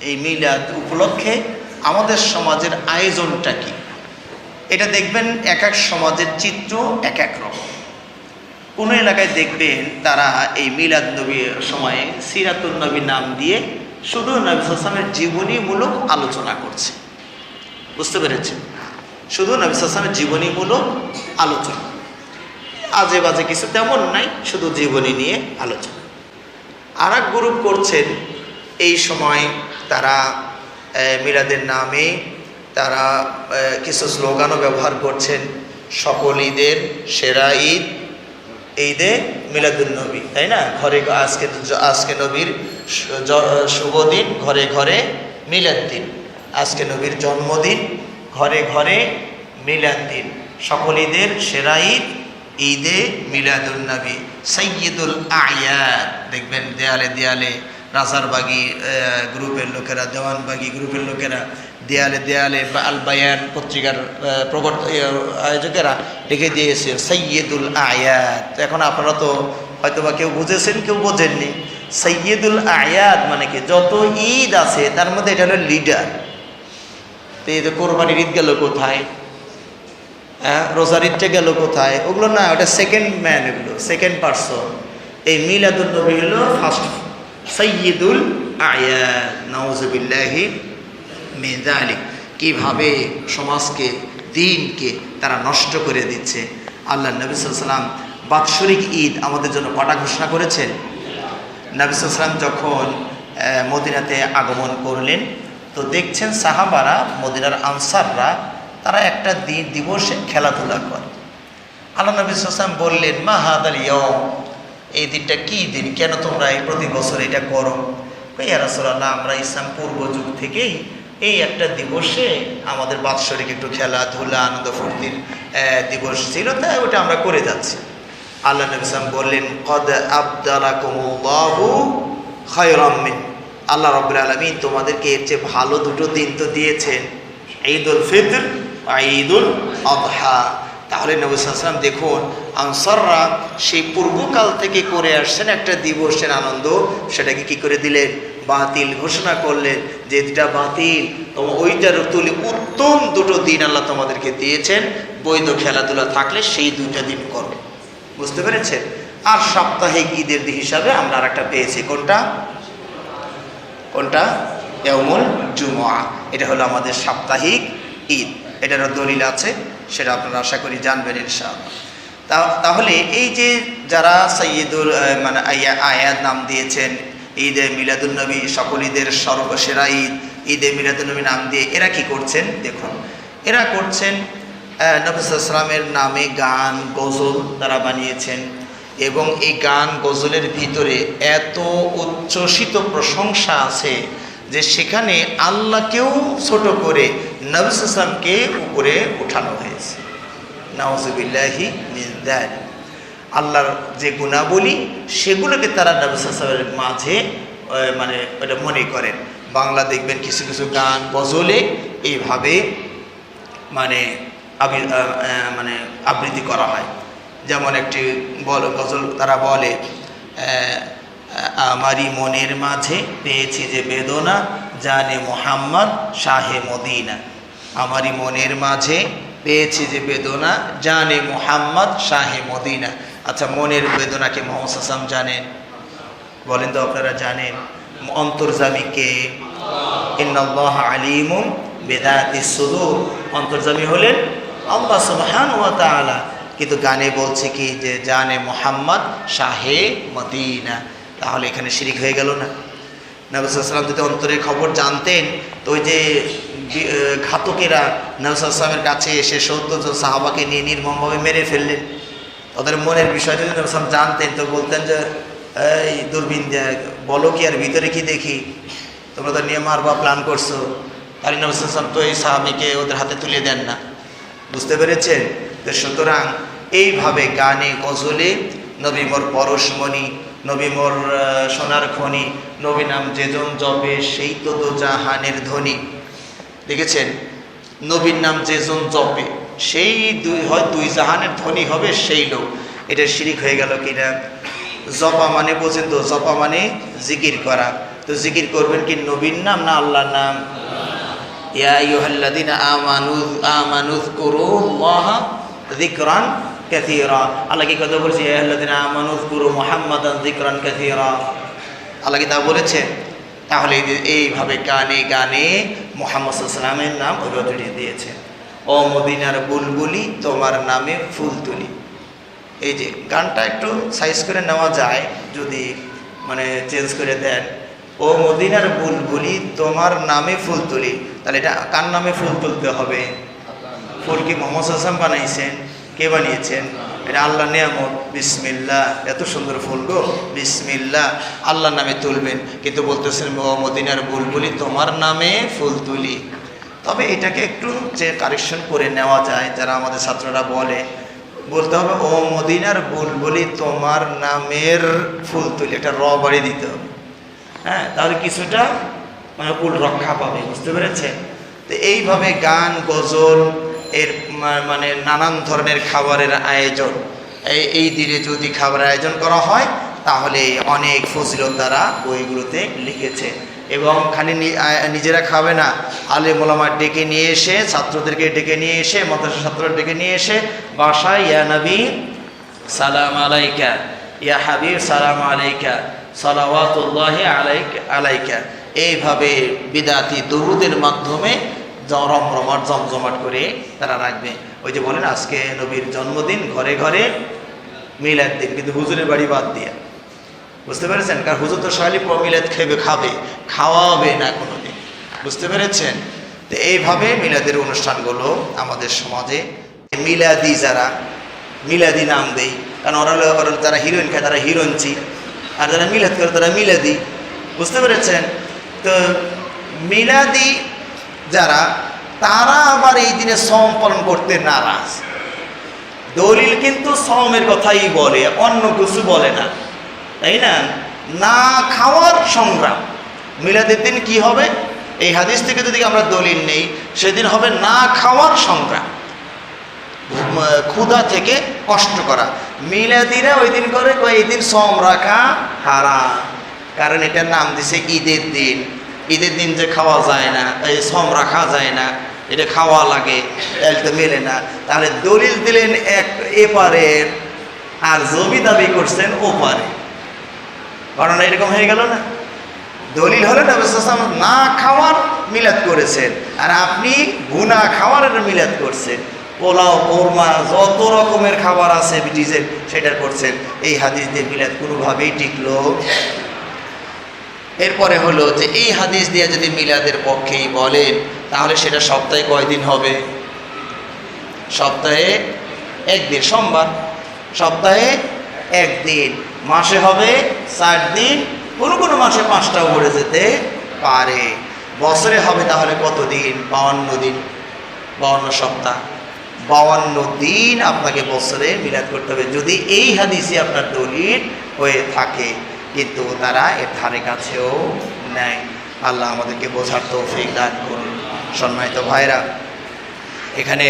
এই মিলাদ উপলক্ষে আমাদের সমাজের আয়োজনটা কি? এটা দেখবেন এক এক সমাজের চিত্র এক এক রকম। কোনো এলাকায় দেখবেন তারা এই মিলাদ নবীর সময়ে সিরাতুল নবী নাম দিয়ে শুধু নবী সালামের জীবনীমূলক আলোচনা করছে। বুঝতে পেরেছেন? শুধু নবী সালামের জীবনীমূলক আলোচনা। আজে বাজে কিছু তেমন নাই, শুধু জীবনী নিয়ে আলোচনা। আর এক গ্রুপ করছেন এই সময় তারা মিলাদের নামে তারা কিছু স্লোগানও ব্যবহার করছেন, সকল ঈদের সেরা ঈদ, ঈদে মিলাদুল নবী তাই না? ঘরে আজকে আজকে নবীর শুভ দিন, ঘরে ঘরে মিলাদ দিন। আজকে নবীর জন্মদিন, ঘরে ঘরে মিলাদ দিন। সকল ঈদের সেরা ঈদ, ঈদে মিলাদুল নবী সৈয়দুল আয়াত দেখবেন দেয়ালে দেয়ালে রাজারবাগি গ্রুপের লোকেরা দেওয়ানবাগি গ্রুপের লোকেরা, দেয়ালে দেয়ালে বা আল বায়ান পত্রিকার প্রবর্ত আয়োজকেরা লিখে দিয়েছে, সৈয়দুল আয়াত। এখন আপনারা তো হয়তো বা কেউ বুঝেছেন, কেউ বোঝেননি। সৈয়দুল আয়াত মানে কি? যত ঈদ আছে, তার মধ্যে এটা হলো লিডার। তো এই যে কোরবানির ঈদ গেল কোথায়? হ্যাঁ রোজার ঈদটা গেল কোথায়? ওগুলো না, ওটা সেকেন্ড ম্যান এগুলো সেকেন্ড পার্সন এই মিলাদুল নবী হলো ফার্স্ট সৈয়দুল আয়াত মেজালি কীভাবে সমাজকে, দিনকে তারা নষ্ট করে দিচ্ছে। আল্লাহ নবী বাৎসরিক ঈদ আমাদের জন্য কটা ঘোষণা করেছেন? নবী সাল্লাম যখন মদিনাতে আগমন করলেন, তো দেখছেন সাহাবারা, মদিনার আনসাররা, তারা একটা দিন দিবসে খেলাধুলা করে। আল্লাহ নবী বললেন, মা হাদাল ইয়ম এই দিনটা কি দিন? কেন তোমরা এই প্রতি বছর এটা করো? ইয়ারাসোল্লাহ আমরা ইসলাম পূর্ব যুগ থেকেই এই একটা দিবসে আমাদের বাৎসরিক একটু খেলাধুলা, আনন্দ ফুর্তির দিবস ছিল, তাই ওটা আমরা করে যাচ্ছি। আল্লাহ নবী সাল্লাম বললেন, কদ আবদালাকুমুল্লাহু খায়রাম মিন। আল্লাহ রাব্বুল আলামিন তোমাদেরকে এর চেয়ে ভালো দুটো দিন তো দিয়েছেন ঈদ ঈদুল ফিতর আর ঈদুল আদহা তাহলে নবী সাল্লাম দেখুন, আনসাররা সেই পূর্বকাল থেকে করে আসছেন একটা দিবসের আনন্দ, সেটাকে কি করে দিলেন? বাতিল ঘোষণা করলেন যে এটা বাতিল তোমার ওইটার তুলে উত্তম দুটো দিন আল্লাহ তোমাদেরকে দিয়েছেন, বৈধ খেলাধুলা থাকলে সেই দুইটা দিন করো। বুঝতে পেরেছেন? আর সাপ্তাহিক ঈদের হিসাবে আমরা আর একটা পেয়েছি, কোনটা? কোনটা? এমন জুমা এটা হলো আমাদের সাপ্তাহিক ঈদ। এটারও দলিল আছে, সেটা আপনারা আশা করি জানবেন ইনশাআল্লাহ। তাহলে এই যে যারা সৈয়দুল মানে আয়া- আয়াত নাম দিয়েছেন, ঈদে মিলাদুলনবী সকল ঈদের সর্বসেরা ঈদ, ঈদে মিলাদুলনবী নাম দিয়ে এরা কি করছেন? দেখুন, এরা করছেন নবসালামের নামে গান, গজল তারা বানিয়েছেন এবং এই গান, গজলের ভিতরে এত উচ্ছ্বসিত প্রশংসা আছে যে সেখানে আল্লাহকেও ছোট করে নবসালামকে উপরে উঠানো হয়েছে। নাওজবিল্লাহি মিন যালিক। আল্লাহর যে গুণাবলী সেগুলোকে তারা নবসালামের মাঝে মানে ওটা মনে করেন। বাংলা দেখবেন কিছু কিছু গান গজলে এইভাবে মানে আবি আহ, আহ, মানে আবৃত্তি করা হয়। যেমন একটি বল গজল তারা বলে আমারই মনের মাঝে পেয়েছি যে বেদনা, জানে মোহাম্মদ শাহে মদিনা। আমারই মনের মাঝে পেয়েছি যে বেদনা, জানে মোহাম্মদ শাহে মদিনা। আচ্ছা মনের বেদনাকে মোহাম্মদ হাসাম জানেন? বলেন তো আপনারা জানেন। অন্তর্জামীকে ইন্নাল্লাহ আলিমুম বেদাতি অন্তর্জামী হলেন আল্লাহ সুবহান ওয়া তাআলা। কিন্তু গানে বলছে কি? যে জানে মোহাম্মদ শাহে মদিনা। তাহলে এখানে শিরিক হয়ে গেল না। নবসাল্লাম যদি অন্তরের খবর জানতেন, তো ওই যে ঘাতকেরা নবসাল্লামের কাছে এসে সত্তর সাহাবাকে নিয়ে নির্মমভাবে মেরে ফেললেন। তাদের মনের বিষয় যদি নবসাম জানতেন, তো বলতেন যে, এই দূরবীন বলো কি আর ভিতরে কি দেখি? তোমরা তো নিয়ে মারবা, প্ল্যান করছ। তাহলে নবসাম তো এই সাহাবিকে ওদের হাতে তুলে দেন না। বুঝতে পেরেছেন? তো সুতরাং এইভাবে গানে, গজলে নবী মোর পরশমণি নবী মোর সোনার খনি, নবী নাম যেজন জপে, সেই তো তো জাহানের ধ্বনি। দেখেছেন? নবীর নাম যেজন জপে, সেই দুই, হয় দুই জাহানের ধ্বনি হবে সেই লোক। এটা শিরিক হয়ে গেল কিনা? জপা মানে বোঝেন তো, জপা মানে জিকির করা। তো জিকির করবেন কি নবীর নাম না আল্লাহর নাম? ইয়া আইয়ুহাল্লাযীনা আমানু আমানু যকুরুল্লাহ যিকরান কাসীরা আল্লাহ কি কথা বলেছে? ইয়া আইয়ুহাল্লাযীনা আমানু যকুরু মুহাম্মাদান যিকরান কাসীরা। আল্লাহ কি তা বলেছে? তাহলে এইভাবে গানে গানে মোহাম্মদ সাল্লামের নাম ওইভাবে দিয়েছে। ও মদিনার বুলবুলি, তোমার নামে ফুল তুলি। এই যে গানটা একটু সাইজ করে নেওয়া যায়, যদি মানে চেঞ্জ করে দেন। ও মদিনার বুলবুলি, তোমার নামে ফুল তুলি। তাহলে এটা কার নামে ফুল তুলতে হবে? ফুল কি মোহাম্মদ হাসান বানাইছেন? কে বানিয়েছেন? এটা আল্লাহ নিয়ামত। বিসমিল্লা এত সুন্দর ফুল গো। বিসমিল্লা আল্লাহর নামে তুলবেন। কিন্তু বলতেছেন, ও মদিনার বুলবুলি, তোমার নামে ফুল তুলি। তবে এটাকে একটু যে কারেকশন করে নেওয়া যায়, যারা আমাদের ছাত্ররা বলে, বলতে হবে, ও মদিনার বুলবুলি, তোমার নামের ফুল তুলি। একটা র বাড়ি দিতে হবে। হ্যাঁ তাহলে কিছুটা মানে কুল রক্ষা পাবে, বুঝতে পেরেছেন? তো এইভাবে গান, গজল এর মানে নানান ধরনের খাবারের আয়োজন। এই দিনে যদি খাবারের আয়োজন করা হয়, তাহলে অনেক ফজিলত দ্বারা বইগুলোতে লিখেছে। এবং খালি নিজেরা খাবে না। আলে মোলামা ডেকে নিয়ে এসে, ছাত্রদেরকে ডেকে নিয়ে এসে মাদ্রাসা ছাত্রদের ডেকে নিয়ে এসে, বাসায়, ইয়া নবী, সালাম আলাইকা, ইয়া হাবিব, সালাম আলাইকা, সালাওয়াতুল্লাহ আলাইকা আলাইকা। এইভাবে বিদাতি, দরুদের মাধ্যমে রমরমাট জমজমাট করে তারা রাখবে। ওই যে বলেন, আজকে নবীর জন্মদিন, ঘরে ঘরে মিলাদ দিন, কিন্তু হুজুরের বাড়ি বাদ দিয়ে। বুঝতে পেরেছেন? কারণ হুজুর তো সকালে মিলাদ খেবে, খাবে, খাওয়াবে না কোনো দিন বুঝতে পেরেছেন? তো এইভাবে মিলাদের অনুষ্ঠানগুলো আমাদের সমাজে মিলাদি যারা, মিলাদি নাম দেই, কারণ ওরা ওরা যারা হিরোইন খায়, তারা হিরোইনচি আর যারা মিলাদ করে, তারা মিলাদি। বুঝতে পেরেছেন? তো মিলাদি যারা, তারা আবার এই দিনে সম পালন করতে নারাজ। দলিল কিন্তু সমের কথাই বলে, অন্য কিছু বলে না। তাই না? না খাওয়ার সংগ্রাম। মিলাদের দিন কি হবে? এই হাদিস থেকে যদি আমরা দলিল নেই, সেদিন হবে না খাওয়ার সংগ্রাম। ক্ষুধা থেকে কষ্ট করা। মিলাদিরা ওই দিন করে এই দিন সম রাখা হারা কারণ এটার নাম দিছে ঈদের দিন। ঈদের দিন যে খাওয়া যায় না, এই সম রাখা যায় না, এটা খাওয়া লাগে তাহলে মেলে না। তাহলে দলিল দিলেন এক এপারের আর জমি দাবি করছেন ওপারে ঘটনা এরকম হয়ে গেল না? দলিল হলে নবী সাল্লাল্লাহু আলাইহি ওয়াসাল্লাম না খাওয়ার মিলাদ করেছেন, আর আপনি গুনা খাওয়ার মিলাদ করছেন। পোলাও, কোরমা, যত রকমের খাবার আছে ব্রিটিশের সেটা করছেন। এই হাদিস দিয়ে মিলাদ কোনোভাবেই টিকলো এরপরে হলো যে এই হাদিস দিয়ে যদি মিলাদের পক্ষেই বলেন, তাহলে সেটা সপ্তাহে কয়দিন হবে? সপ্তাহে একদিন, সোমবার। সপ্তাহে একদিন। মাসে হবে চার দিন। কোনো কোনো মাসে পাঁচটাও পড়ে যেতে পারে। বছরে হবে তাহলে কত দিন বাউান্ন দিন। বাউান্ন সপ্তাহ। বাউান্ন দিন আপনাকে বছরে মিলাদ করতে হবে। যদি এই হাদিসই আপনার দলিল হয়ে থাকে কিন্তু তারা এর ধারে কাছেও নেয়। আল্লাহ আমাদেরকে বোঝার তৌফিক দান করুন। সম্মানিত ভাইরা, এখানে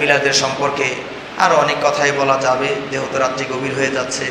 মিলাদের সম্পর্কে আরও অনেক কথাই বলা যাবে। যেহেতু রাত্রি গভীর হয়ে যাচ্ছে।